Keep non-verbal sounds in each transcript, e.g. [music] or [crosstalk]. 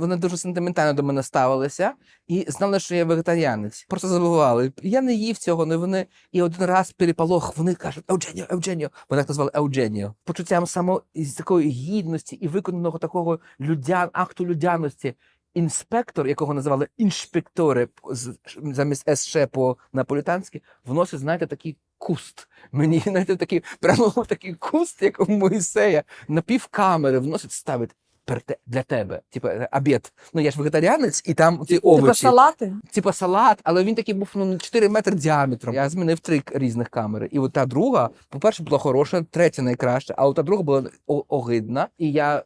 вони дуже сентиментально до мене ставилися і знали, що я вегетаріанець. Просто забували. Я не їв цього, не вони. І один раз переполох, вони кажуть Евдженіо, Евдженіо. Так назвали Евдженіо. Почуттям само з такої гідності і виконаного такого людян, акту людяності. Інспектор, якого називали інспектори замість СШ по наполітанськи, вносить, знаєте, такий куст. Мені знаєте, такий прямо [laughs] такий куст, як у Моїсея, на півкамери вносить, ставить для тебе. Типу обід. Ну я ж вегетаріанець, і там ці Типа салати? Типа салат, але він такий був ну, 4 метри діаметром. Я змінив три різних камери. І от та друга, по-перше, була хороша, третя найкраща, а от та друга була огидна. І я е,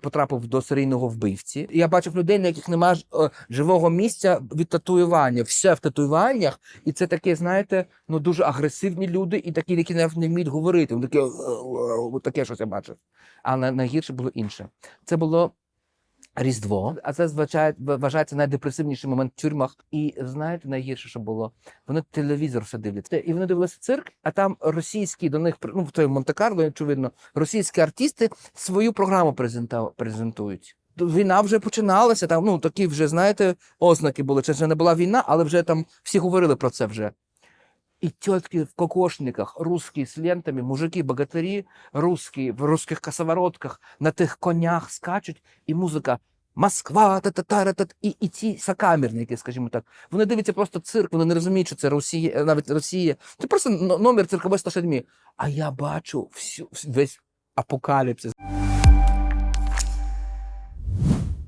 потрапив до серійного вбивці. Я бачив людей, на яких немає е, живого місця від татуювання. Все в татуюваннях. І це таке, знаєте, ну дуже агресивні люди, і такі, які навіть не вміють говорити. Вони такі, «Е, таке щось я бачив. Але найгірше було інше. Це було Різдво, а це звичай- вважається найдепресивніший момент в тюрмах. І знаєте, найгірше, що було? Вони телевізор все дивляться. І вони дивилися цирк, а там російські до них ну, в той Монте-Карло, очевидно, російські артисти свою програму презентують. Війна вже починалася, там ну такі вже, знаєте, ознаки були. Це вже не була війна, але вже там всі говорили про це вже. І тітки в кокошниках, русські з лентами, мужики, богатирі, русські в русських косоворотках, на тих конях скачуть, і музика Москва, та та та та і, і ці сокамерники, скажімо так. Вони дивляться просто цирк, вони не розуміють, що це Росія, е, навіть Росія. Це просто номер циркової 107. А я бачу всю, весь апокаліпсис.